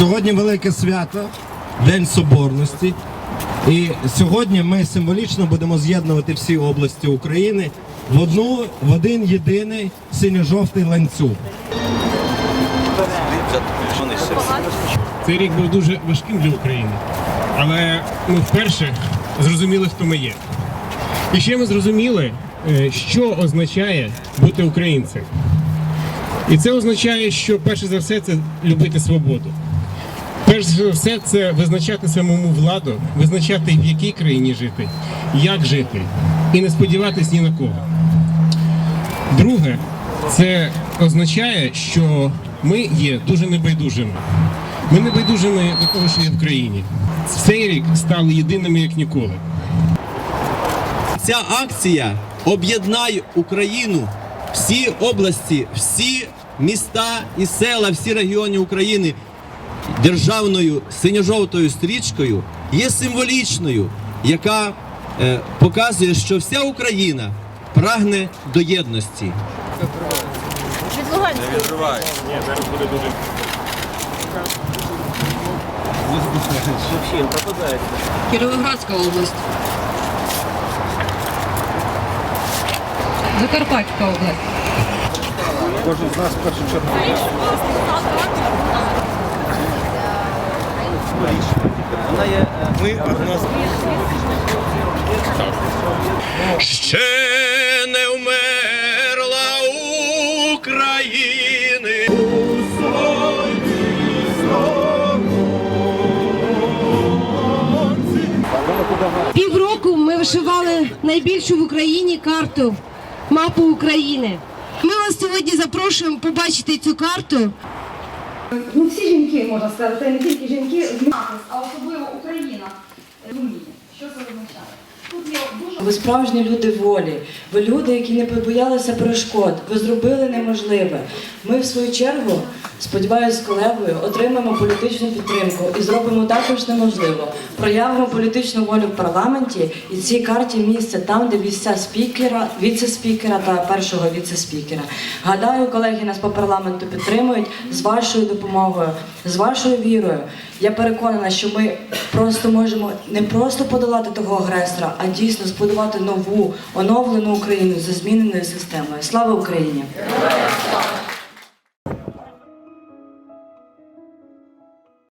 Сьогодні велике свято, День Соборності. І сьогодні ми символічно будемо з'єднувати всі області України в одну, в один єдиний синьо-жовтий ланцюг. Цей рік був дуже важким для України, але ми вперше зрозуміли, хто ми є. І ще ми зрозуміли, е, що означає бути українцем. І це означає, що перше за все це любити свободу. Перш за все, це визначати самому владу, визначати в якій країні жити, як жити, і не сподіватись ні на кого. Друге, це означає, що ми є дуже небайдужими. Ми небайдужими до того, що є в країні. Цей рік стали єдиними як ніколи. Ця акція об'єднає Україну, всі області, всі міста і села, всі регіони України державною синьо-жовтою стрічкою є символічною, яка е, показує, що вся Україна прагне до єдності. Від Луганської. Кіровоградська область. Закарпатська область. Ще не вмерла України. Півроку ми вишивали найбільшу в Україні карту мапу України. Ми вас сьогодні запрошуємо побачити цю карту. Ну, всі жінки, можна сказати, не тільки жінки, захист, а особливо Україна розуміє, що це означає. Тут є дуже Ви справжні люди волі. Ви люди, які не побоялися перешкод. Ви зробили неможливе. Ми, в свою чергу, сподіваюся, з колегою отримаємо політичну підтримку і зробимо також неможливо. Проявимо політичну волю в парламенті і цій карті місце там, де місця спікера, віце-спікера та першого віце-спікера. Гадаю, колеги нас по парламенту підтримують з вашою допомогою, з вашою вірою. Я переконана, що ми просто можемо не просто подолати того агресора, а дійсно збудувати нову оновлену Україну за зміненою системою. Слава Україні!